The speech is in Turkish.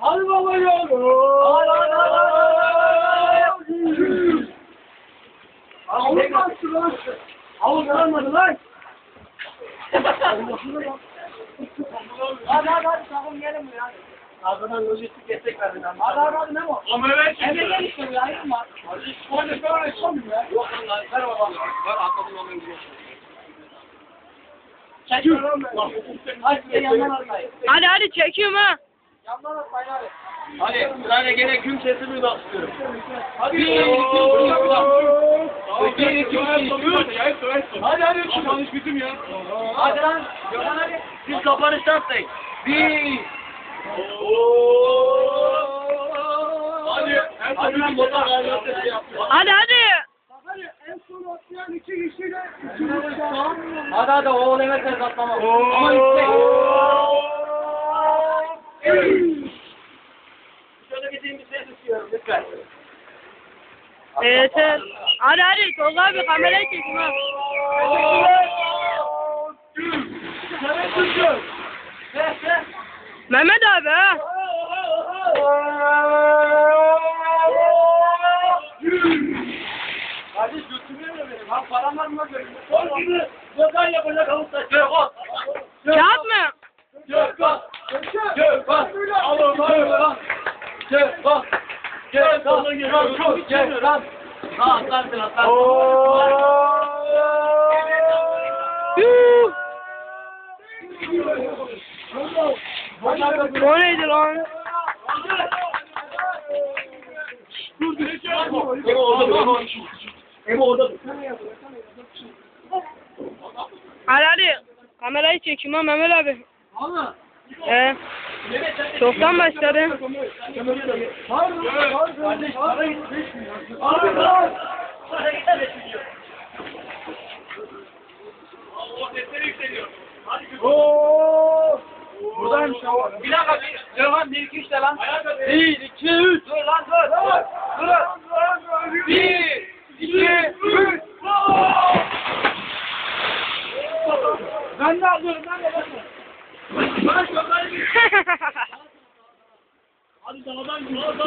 Al baba yavrum. Al al al al. Avlanmadı lan. Avlanmadı lan. Hadi hadi hadi takım gelin bu yani. Arkadan lojistik destek verdin ama. Hadi hadi hadi ne var? Ama evet. Eve gel işte bu ya. Hayır mı? Hadi şu an ne kadar yaşamıyor ya. Yok lan ver babam. Ver atladım ama gidiyorsun. Hadi. Hadi hadi çekiyorum ha. Hadi. Hadi sırayla gene gün kesimi basıyorum. Hadi. Bir, iki, üç. Hadi hadi üç. Yanlış bitim ya. Hadi lan. Hadi. Siz kapanışta atlayın. Bir. Hadi. Hadi şey yapıyor. Hadi hadi. Hadi Hadi hadi o level atlama. Ama yüksek. Şöyle gideyim bir ses istiyorum lütfen. Evet evet. Hadi hadi Tolga abi kamerayı çekin ver. Mehmet abi ha. Hadi götürüyor mu benim? Ha param var mı görüyorum. Son gibi Gökhan yapacak avukta. Gökhan. Kağıt mı? Gökhan. Gökhan. Al onu Gökhan. Gökhan. Gökhan. Gökhan. Gökhan. Ha atlarsın atlarsın. O neydi lan? Emo orada dur. Emo orada dur. Hadi hadi. Kamerayı çekeyim ha Mehmet abi. Ama. Ee, çoktan başladı. Ya. Bir dakika bir. 1 2 3 de lan. 1, 2, 3. Dur lan dur. Dur. 1 2 alıyorum ben de. Gökhan'ı Hadi dağdan